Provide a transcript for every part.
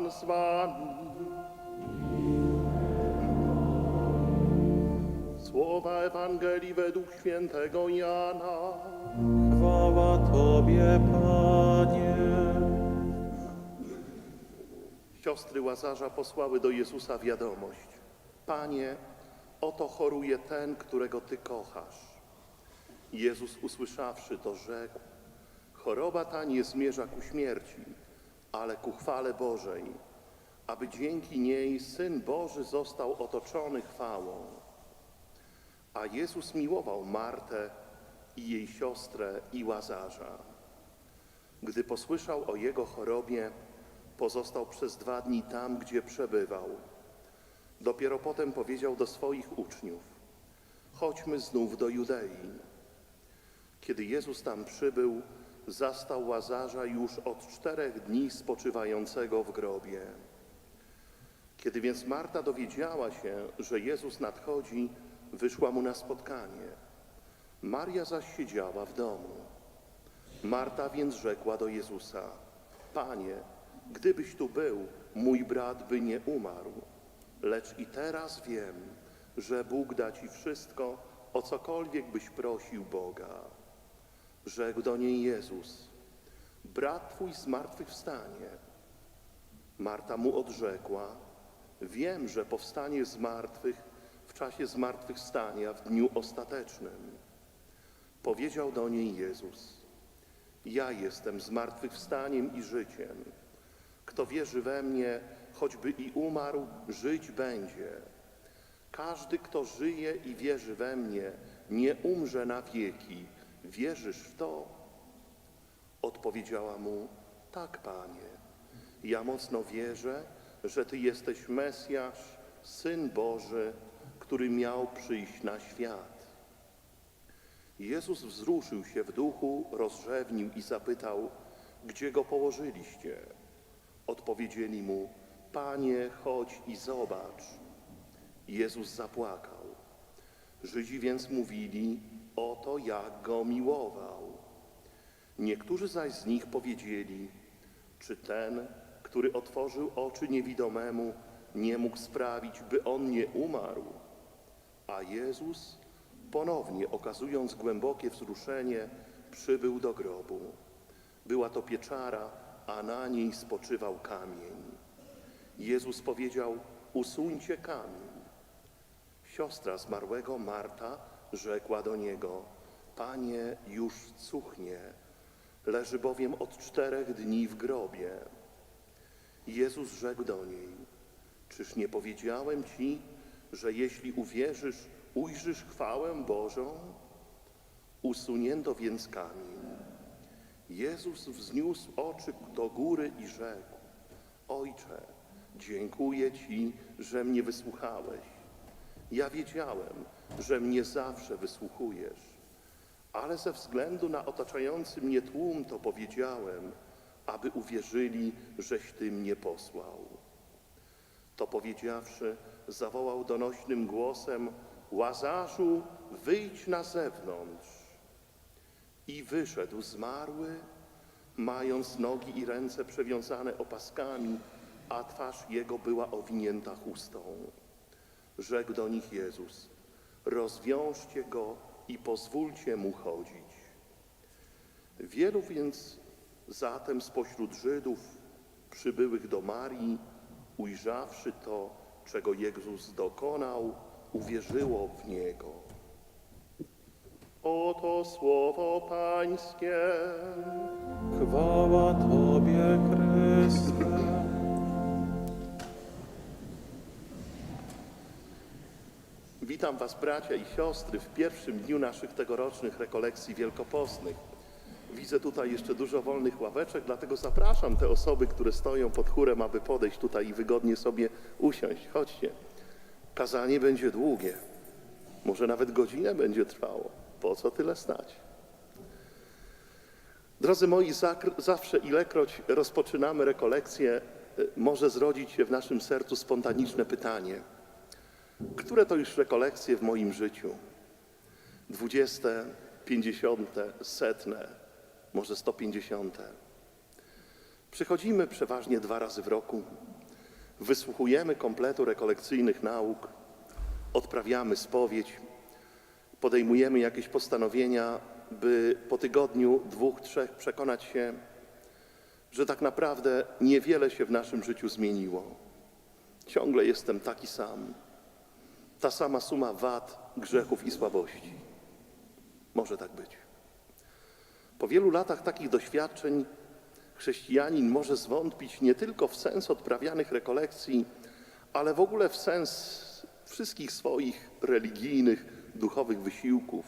Pan z wami. Słowa Ewangelii według świętego Jana. Chwała Tobie, Panie. Siostry Łazarza posłały do Jezusa wiadomość. Panie, oto choruje ten, którego Ty kochasz. Jezus usłyszawszy to rzekł, choroba ta nie zmierza ku śmierci, ale ku chwale Bożej, aby dzięki niej Syn Boży został otoczony chwałą. A Jezus miłował Martę i jej siostrę i Łazarza. Gdy posłyszał o jego chorobie, pozostał przez dwa dni tam, gdzie przebywał. Dopiero potem powiedział do swoich uczniów: Chodźmy znów do Judei. Kiedy Jezus tam przybył, zastał łazarza już od czterech dni spoczywającego w grobie. Kiedy więc Marta dowiedziała się, że Jezus nadchodzi, wyszła mu na spotkanie. Maria zaś siedziała w domu. Marta więc rzekła do Jezusa: Panie, gdybyś tu był, mój brat by nie umarł. Lecz i teraz wiem, że Bóg da ci wszystko, o cokolwiek byś prosił Boga. Rzekł do niej Jezus: Brat twój zmartwychwstanie. Marta mu odrzekła: Wiem, że powstanie z martwych w czasie zmartwychwstania w dniu ostatecznym. Powiedział do niej Jezus: Ja jestem zmartwychwstaniem i życiem. Kto wierzy we mnie, choćby i umarł, żyć będzie. Każdy, kto żyje i wierzy we mnie, nie umrze na wieki. Wierzysz w to? Odpowiedziała mu: Tak, panie. Ja mocno wierzę, że ty jesteś Mesjasz, syn Boży, który miał przyjść na świat. Jezus wzruszył się w duchu, rozrzewnił i zapytał, gdzie go położyliście? Odpowiedzieli mu, Panie, chodź i zobacz. Jezus zapłakał. Żydzi więc mówili, oto jak go miłował. Niektórzy zaś z nich powiedzieli, czy ten, który otworzył oczy niewidomemu, nie mógł sprawić, by on nie umarł? A Jezus, ponownie okazując głębokie wzruszenie, przybył do grobu. Była to pieczara, a na niej spoczywał kamień. Jezus powiedział: Usuńcie kamień. Siostra zmarłego Marta rzekła do niego: Panie, już cuchnie, leży bowiem od czterech dni w grobie. Jezus rzekł do niej: Czyż nie powiedziałem ci, że jeśli uwierzysz, ujrzysz chwałę Bożą? Usunięto więc kamień. Jezus wzniósł oczy do góry i rzekł: Ojcze, dziękuję Ci, że mnie wysłuchałeś. Ja wiedziałem, że mnie zawsze wysłuchujesz, ale ze względu na otaczający mnie tłum to powiedziałem, aby uwierzyli, żeś Ty mnie posłał. To powiedziawszy, zawołał donośnym głosem: Łazarzu, wyjdź na zewnątrz. I wyszedł zmarły, mając nogi i ręce przewiązane opaskami, a twarz jego była owinięta chustą. Rzekł do nich Jezus: Rozwiążcie go i pozwólcie mu chodzić. Wielu więc zatem spośród Żydów przybyłych do Marii, ujrzawszy to, czego Jezus dokonał, uwierzyło w Niego. Oto słowo Pańskie. Chwała Tobie, Witam Was, bracia i siostry, w pierwszym dniu naszych tegorocznych rekolekcji wielkopostnych. Widzę tutaj jeszcze dużo wolnych ławeczek, dlatego zapraszam te osoby, które stoją pod chórem, aby podejść tutaj i wygodnie sobie usiąść. Chodźcie. Kazanie będzie długie. Może nawet godzinę będzie trwało. Po co tyle stać? Drodzy moi, zawsze ilekroć rozpoczynamy rekolekcję, y, może zrodzić się w naszym sercu spontaniczne pytanie – które to już rekolekcje w moim życiu? Dwudzieste, pięćdziesiąte, setne, może sto pięćdziesiąte. Przychodzimy przeważnie dwa razy w roku, wysłuchujemy kompletu rekolekcyjnych nauk, odprawiamy spowiedź, podejmujemy jakieś postanowienia, by po tygodniu, dwóch, trzech przekonać się, że tak naprawdę niewiele się w naszym życiu zmieniło. Ciągle jestem taki sam. Ta sama suma wad, grzechów i słabości. Może tak być. Po wielu latach takich doświadczeń chrześcijanin może zwątpić nie tylko w sens odprawianych rekolekcji, ale w ogóle w sens wszystkich swoich religijnych, duchowych wysiłków.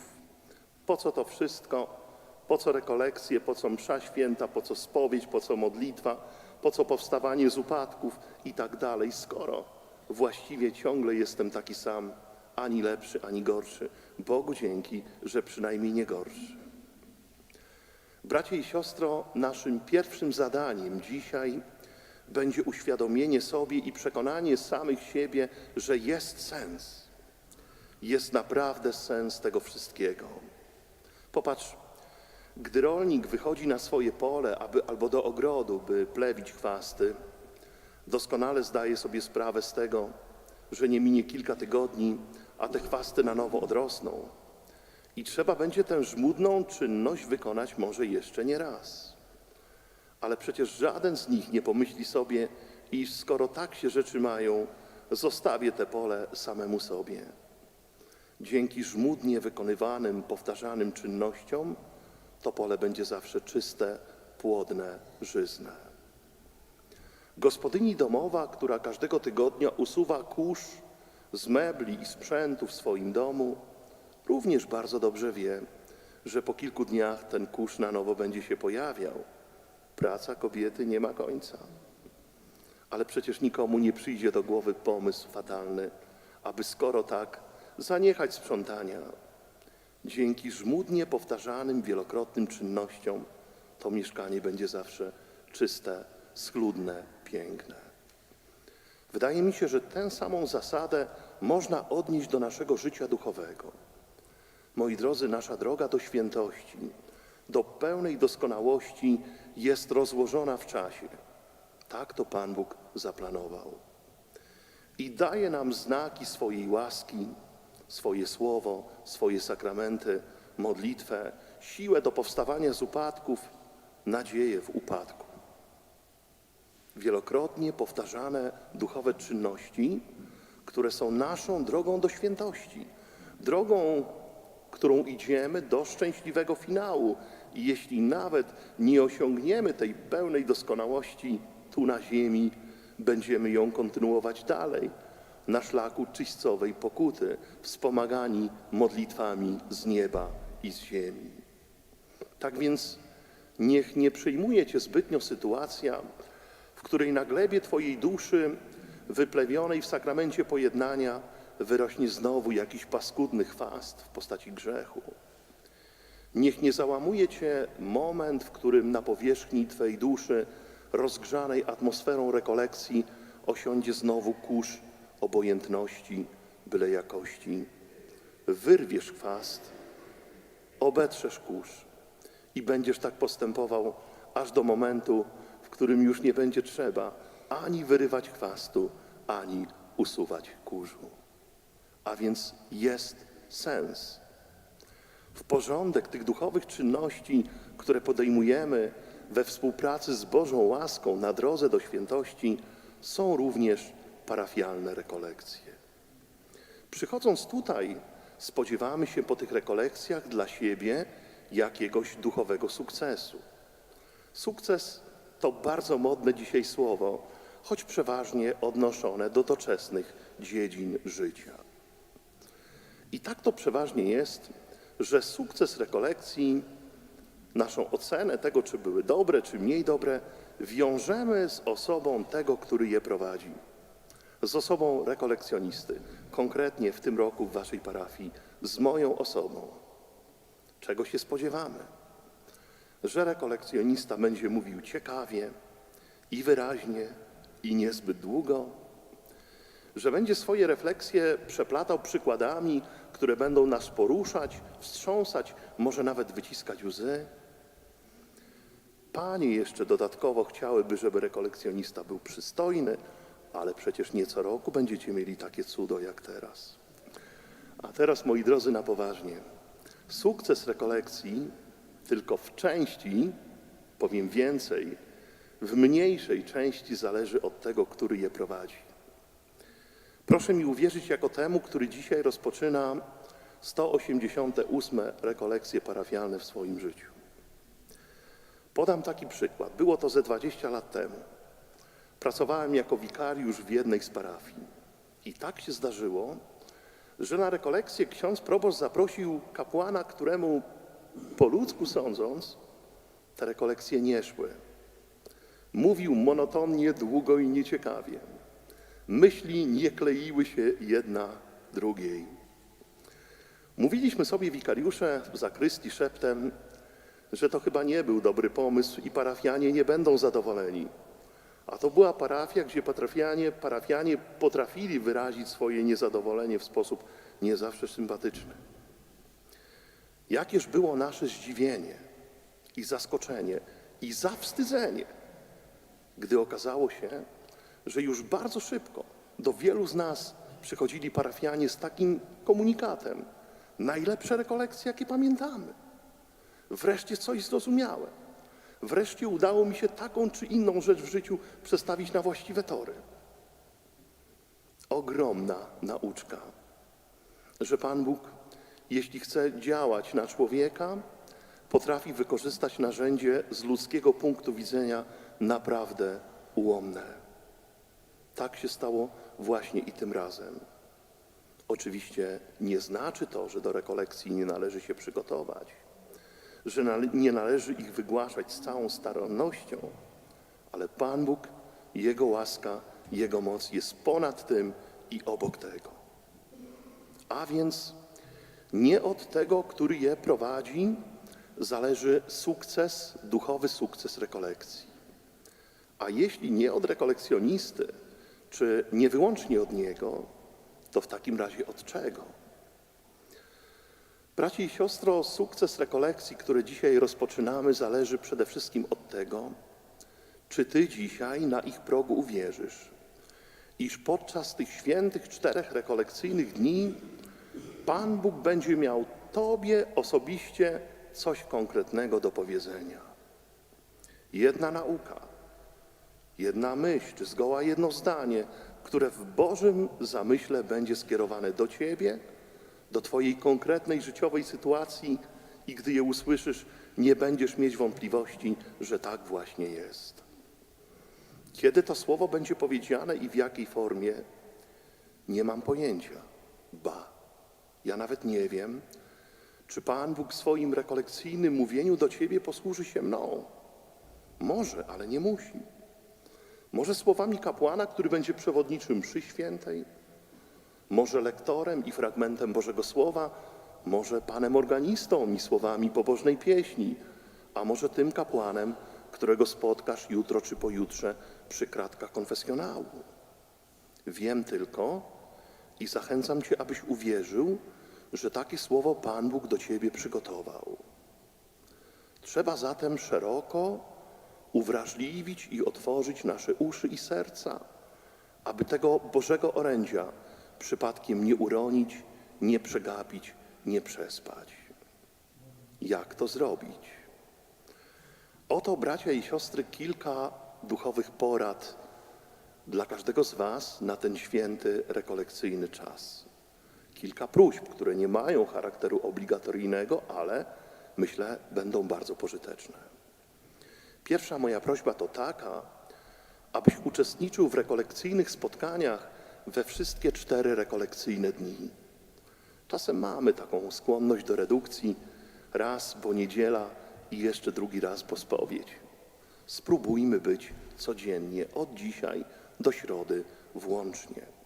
Po co to wszystko? Po co rekolekcje, po co msza święta, po co spowiedź, po co modlitwa, po co powstawanie z upadków i tak dalej, skoro właściwie ciągle jestem taki sam, ani lepszy, ani gorszy. Bogu dzięki, że przynajmniej nie gorszy. Bracie i siostro, naszym pierwszym zadaniem dzisiaj będzie uświadomienie sobie i przekonanie samych siebie, że jest sens. Jest naprawdę sens tego wszystkiego. Popatrz, gdy rolnik wychodzi na swoje pole aby, albo do ogrodu, by plewić chwasty, doskonale zdaje sobie sprawę z tego, że nie minie kilka tygodni, a te chwasty na nowo odrosną. I trzeba będzie tę żmudną czynność wykonać może jeszcze nie raz. Ale przecież żaden z nich nie pomyśli sobie, iż skoro tak się rzeczy mają, zostawię te pole samemu sobie. Dzięki żmudnie wykonywanym, powtarzanym czynnościom to pole będzie zawsze czyste, płodne, żyzne. Gospodyni domowa, która każdego tygodnia usuwa kurz z mebli i sprzętu w swoim domu, również bardzo dobrze wie, że po kilku dniach ten kurz na nowo będzie się pojawiał. Praca kobiety nie ma końca. Ale przecież nikomu nie przyjdzie do głowy pomysł fatalny, aby skoro tak, zaniechać sprzątania. Dzięki żmudnie powtarzanym wielokrotnym czynnościom to mieszkanie będzie zawsze czyste, schludne, piękne. Wydaje mi się, że tę samą zasadę można odnieść do naszego życia duchowego. Moi drodzy, nasza droga do świętości, do pełnej doskonałości jest rozłożona w czasie. Tak to Pan Bóg zaplanował. I daje nam znaki swojej łaski, swoje słowo, swoje sakramenty, modlitwę, siłę do powstawania z upadków, nadzieję w upadku. Wielokrotnie powtarzane duchowe czynności, które są naszą drogą do świętości, drogą, którą idziemy do szczęśliwego finału. I jeśli nawet nie osiągniemy tej pełnej doskonałości tu na ziemi, będziemy ją kontynuować dalej na szlaku czyścowej pokuty, wspomagani modlitwami z nieba i z ziemi. Tak więc niech nie przejmuje cię zbytnio sytuacja, w której na glebie twojej duszy, wyplewionej w sakramencie pojednania, wyrośnie znowu jakiś paskudny chwast w postaci grzechu. Niech nie załamuje cię moment, w którym na powierzchni twej duszy, rozgrzanej atmosferą rekolekcji, osiądzie znowu kurz obojętności, byle jakości. Wyrwiesz chwast, obetrzesz kurz i będziesz tak postępował aż do momentu, którym już nie będzie trzeba ani wyrywać chwastu, ani usuwać kurzu. A więc jest sens. W porządek tych duchowych czynności, które podejmujemy we współpracy z Bożą łaską na drodze do świętości, są również parafialne rekolekcje. Przychodząc tutaj, spodziewamy się po tych rekolekcjach dla siebie jakiegoś duchowego sukcesu. Sukces to bardzo modne dzisiaj słowo, choć przeważnie odnoszone do doczesnych dziedzin życia. I tak to przeważnie jest, że sukces rekolekcji, naszą ocenę tego, czy były dobre, czy mniej dobre, wiążemy z osobą tego, który je prowadzi. Z osobą rekolekcjonisty, konkretnie w tym roku w Waszej parafii, z moją osobą. Czego się spodziewamy? Że rekolekcjonista będzie mówił ciekawie i wyraźnie i niezbyt długo, że będzie swoje refleksje przeplatał przykładami, które będą nas poruszać, wstrząsać, może nawet wyciskać łzy. Panie jeszcze dodatkowo chciałyby, żeby rekolekcjonista był przystojny, ale przecież nie co roku będziecie mieli takie cudo jak teraz. A teraz, moi drodzy, na poważnie. Sukces rekolekcji tylko w części, powiem więcej, w mniejszej części zależy od tego, który je prowadzi. Proszę mi uwierzyć jako temu, który dzisiaj rozpoczyna 188 rekolekcje parafialne w swoim życiu. Podam taki przykład. Było to ze 20 lat temu. Pracowałem jako wikariusz w jednej z parafii. I tak się zdarzyło, że na rekolekcję ksiądz proboszcz zaprosił kapłana, któremu po ludzku sądząc, te rekolekcje nie szły. Mówił monotonnie, długo i nieciekawie. Myśli nie kleiły się jedna drugiej. Mówiliśmy sobie wikariusze w zakrystii szeptem, że to chyba nie był dobry pomysł i parafianie nie będą zadowoleni. A to była parafia, gdzie parafianie, parafianie potrafili wyrazić swoje niezadowolenie w sposób nie zawsze sympatyczny. Jakież było nasze zdziwienie i zaskoczenie i zawstydzenie, gdy okazało się, że już bardzo szybko do wielu z nas przychodzili parafianie z takim komunikatem. Najlepsze rekolekcje, jakie pamiętamy. Wreszcie coś zrozumiałem. Wreszcie udało mi się taką czy inną rzecz w życiu przestawić na właściwe tory. Ogromna nauczka, że Pan Bóg, jeśli chce działać na człowieka, potrafi wykorzystać narzędzie z ludzkiego punktu widzenia naprawdę ułomne. Tak się stało właśnie i tym razem. Oczywiście nie znaczy to, że do rekolekcji nie należy się przygotować, że nie należy ich wygłaszać z całą starannością, ale Pan Bóg, Jego łaska, Jego moc jest ponad tym i obok tego. A więc nie od tego, który je prowadzi, zależy sukces, duchowy sukces rekolekcji. A jeśli nie od rekolekcjonisty, czy nie wyłącznie od niego, to w takim razie od czego? Braci i siostro, sukces rekolekcji, które dzisiaj rozpoczynamy, zależy przede wszystkim od tego, czy ty dzisiaj na ich progu uwierzysz, iż podczas tych świętych czterech rekolekcyjnych dni Pan Bóg będzie miał tobie osobiście coś konkretnego do powiedzenia. Jedna nauka, jedna myśl, czy zgoła jedno zdanie, które w Bożym zamyśle będzie skierowane do Ciebie, do Twojej konkretnej życiowej sytuacji i gdy je usłyszysz, nie będziesz mieć wątpliwości, że tak właśnie jest. Kiedy to słowo będzie powiedziane i w jakiej formie, nie mam pojęcia. Ba, ja nawet nie wiem, czy Pan Bóg w swoim rekolekcyjnym mówieniu do Ciebie posłuży się mną. Może, ale nie musi. Może słowami kapłana, który będzie przewodniczym mszy świętej, może lektorem i fragmentem Bożego Słowa, może panem organistą i słowami pobożnej pieśni, a może tym kapłanem, którego spotkasz jutro czy pojutrze przy kratkach konfesjonału. Wiem tylko i zachęcam Cię, abyś uwierzył, że takie słowo Pan Bóg do Ciebie przygotował. Trzeba zatem szeroko uwrażliwić i otworzyć nasze uszy i serca, aby tego Bożego orędzia przypadkiem nie uronić, nie przegapić, nie przespać. Jak to zrobić? Oto, bracia i siostry, kilka duchowych porad dla każdego z Was na ten święty rekolekcyjny czas. Kilka próśb, które nie mają charakteru obligatoryjnego, ale myślę będą bardzo pożyteczne. Pierwsza moja prośba to taka, abyś uczestniczył w rekolekcyjnych spotkaniach we wszystkie cztery rekolekcyjne dni. Czasem mamy taką skłonność do redukcji, raz, bo niedziela i jeszcze drugi raz, bo spowiedź. Spróbujmy być codziennie, od dzisiaj do środy włącznie.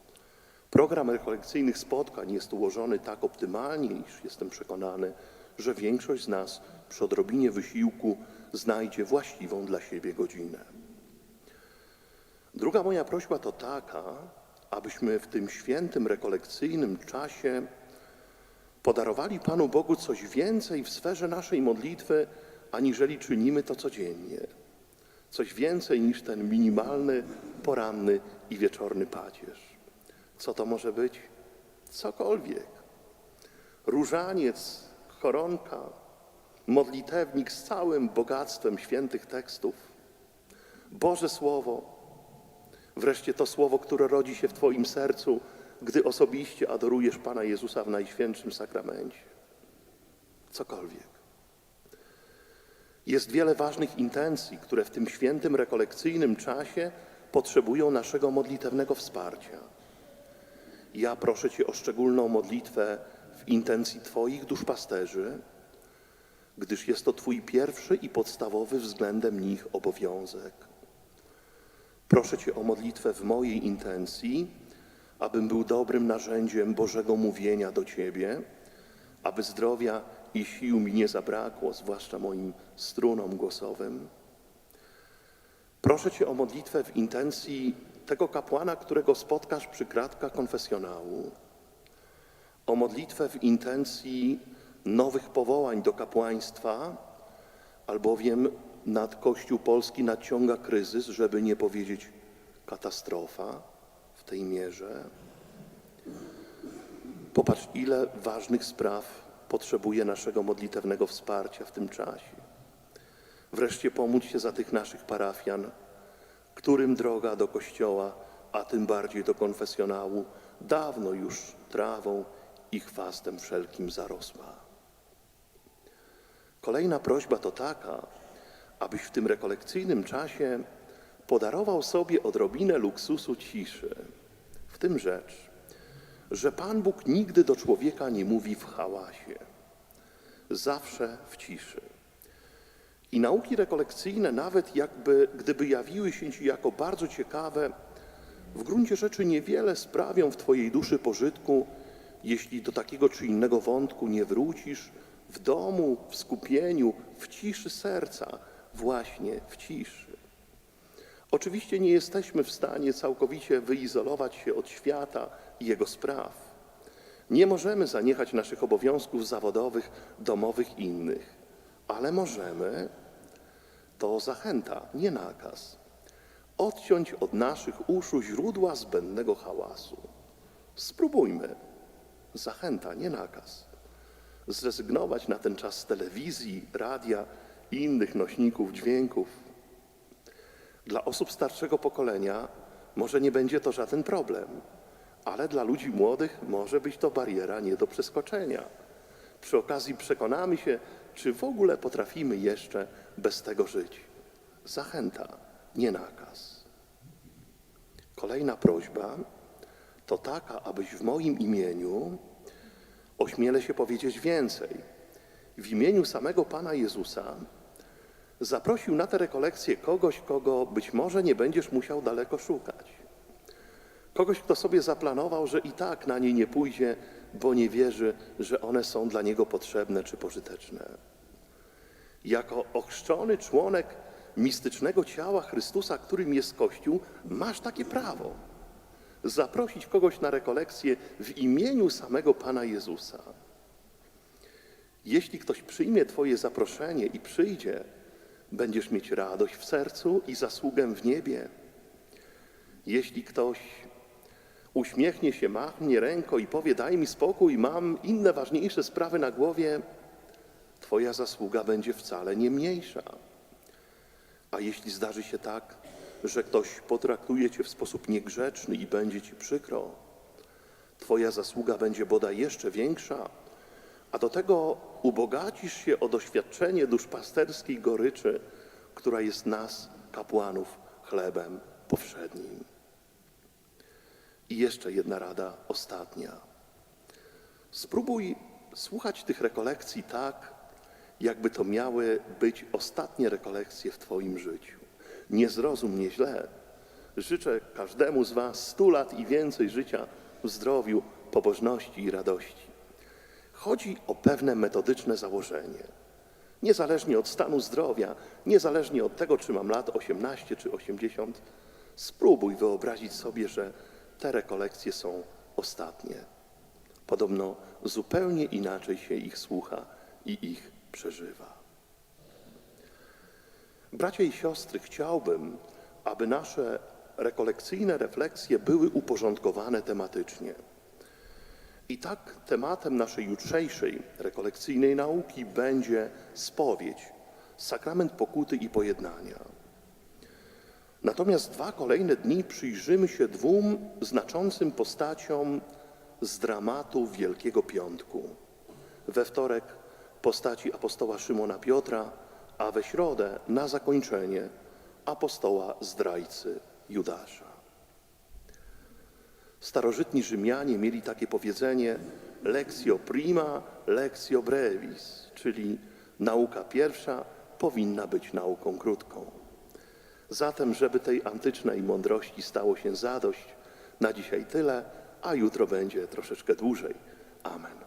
Program rekolekcyjnych spotkań jest ułożony tak optymalnie, iż jestem przekonany, że większość z nas przy odrobinie wysiłku znajdzie właściwą dla siebie godzinę. Druga moja prośba to taka, abyśmy w tym świętym rekolekcyjnym czasie podarowali Panu Bogu coś więcej w sferze naszej modlitwy, aniżeli czynimy to codziennie. Coś więcej niż ten minimalny, poranny i wieczorny pacierz. Co to może być? Cokolwiek. Różaniec, koronka, modlitewnik z całym bogactwem świętych tekstów, Boże Słowo, wreszcie to Słowo, które rodzi się w Twoim sercu, gdy osobiście adorujesz Pana Jezusa w Najświętszym Sakramencie. Cokolwiek. Jest wiele ważnych intencji, które w tym świętym rekolekcyjnym czasie potrzebują naszego modlitewnego wsparcia. Ja proszę Cię o szczególną modlitwę w intencji Twoich duszpasterzy, gdyż jest to Twój pierwszy i podstawowy względem nich obowiązek. Proszę Cię o modlitwę w mojej intencji, abym był dobrym narzędziem Bożego mówienia do Ciebie, aby zdrowia i sił mi nie zabrakło, zwłaszcza moim strunom głosowym. Proszę Cię o modlitwę w intencji tego kapłana, którego spotkasz przy kratkach konfesjonału. O modlitwę w intencji nowych powołań do kapłaństwa, albowiem nad Kościół Polski nadciąga kryzys, żeby nie powiedzieć katastrofa w tej mierze. Popatrz, ile ważnych spraw potrzebuje naszego modlitewnego wsparcia w tym czasie. Wreszcie pomóc się za tych naszych parafian, którym droga do kościoła, a tym bardziej do konfesjonału, dawno już trawą i chwastem wszelkim zarosła. Kolejna prośba to taka, abyś w tym rekolekcyjnym czasie podarował sobie odrobinę luksusu ciszy. W tym rzecz, że Pan Bóg nigdy do człowieka nie mówi w hałasie, zawsze w ciszy. I nauki rekolekcyjne, nawet jakby, gdyby jawiły się Ci jako bardzo ciekawe, w gruncie rzeczy niewiele sprawią w Twojej duszy pożytku, jeśli do takiego czy innego wątku nie wrócisz w domu, w skupieniu, w ciszy serca, właśnie w ciszy. Oczywiście nie jesteśmy w stanie całkowicie wyizolować się od świata i jego spraw. Nie możemy zaniechać naszych obowiązków zawodowych, domowych i innych, ale możemy, to zachęta, nie nakaz, odciąć od naszych uszu źródła zbędnego hałasu. Spróbujmy, zachęta, nie nakaz, zrezygnować na ten czas z telewizji, radia i innych nośników dźwięków. Dla osób starszego pokolenia może nie będzie to żaden problem, ale dla ludzi młodych może być to bariera nie do przeskoczenia. Przy okazji przekonamy się, czy w ogóle potrafimy jeszcze bez tego żyć. Zachęta, nie nakaz. Kolejna prośba to taka, abyś w moim imieniu, ośmielę się powiedzieć więcej, w imieniu samego Pana Jezusa, zaprosił na tę rekolekcję kogoś, kogo być może nie będziesz musiał daleko szukać. Kogoś, kto sobie zaplanował, że i tak na nie nie pójdzie, bo nie wierzy, że one są dla niego potrzebne czy pożyteczne. Jako ochrzczony członek mistycznego ciała Chrystusa, którym jest Kościół, masz takie prawo zaprosić kogoś na rekolekcję w imieniu samego Pana Jezusa. Jeśli ktoś przyjmie Twoje zaproszenie i przyjdzie, będziesz mieć radość w sercu i zasługę w niebie. Jeśli ktoś uśmiechnie się, machnie ręką i powie: Daj mi spokój, mam inne ważniejsze sprawy na głowie, Twoja zasługa będzie wcale nie mniejsza. A jeśli zdarzy się tak, że ktoś potraktuje Cię w sposób niegrzeczny i będzie Ci przykro, Twoja zasługa będzie bodaj jeszcze większa, a do tego ubogacisz się o doświadczenie duszpasterskiej goryczy, która jest nas, kapłanów, chlebem powszednim. I jeszcze jedna rada, ostatnia. Spróbuj słuchać tych rekolekcji tak, jakby to miały być ostatnie rekolekcje w Twoim życiu. Nie zrozum mnie źle. Życzę każdemu z Was stu lat i więcej życia w zdrowiu, pobożności i radości. Chodzi o pewne metodyczne założenie. Niezależnie od stanu zdrowia, niezależnie od tego, czy mam lat 18 czy 80, spróbuj wyobrazić sobie, że te rekolekcje są ostatnie. Podobno zupełnie inaczej się ich słucha i ich przeżywa. Bracia i siostry, chciałbym, aby nasze rekolekcyjne refleksje były uporządkowane tematycznie. I tak tematem naszej jutrzejszej rekolekcyjnej nauki będzie spowiedź, sakrament pokuty i pojednania. Natomiast dwa kolejne dni przyjrzymy się dwóm znaczącym postaciom z dramatu Wielkiego Piątku. We wtorek postaci apostoła Szymona Piotra, a we środę na zakończenie apostoła zdrajcy Judasza. Starożytni Rzymianie mieli takie powiedzenie lectio prima, lectio brevis, czyli nauka pierwsza powinna być nauką krótką. Zatem, żeby tej antycznej mądrości stało się zadość, na dzisiaj tyle, a jutro będzie troszeczkę dłużej. Amen.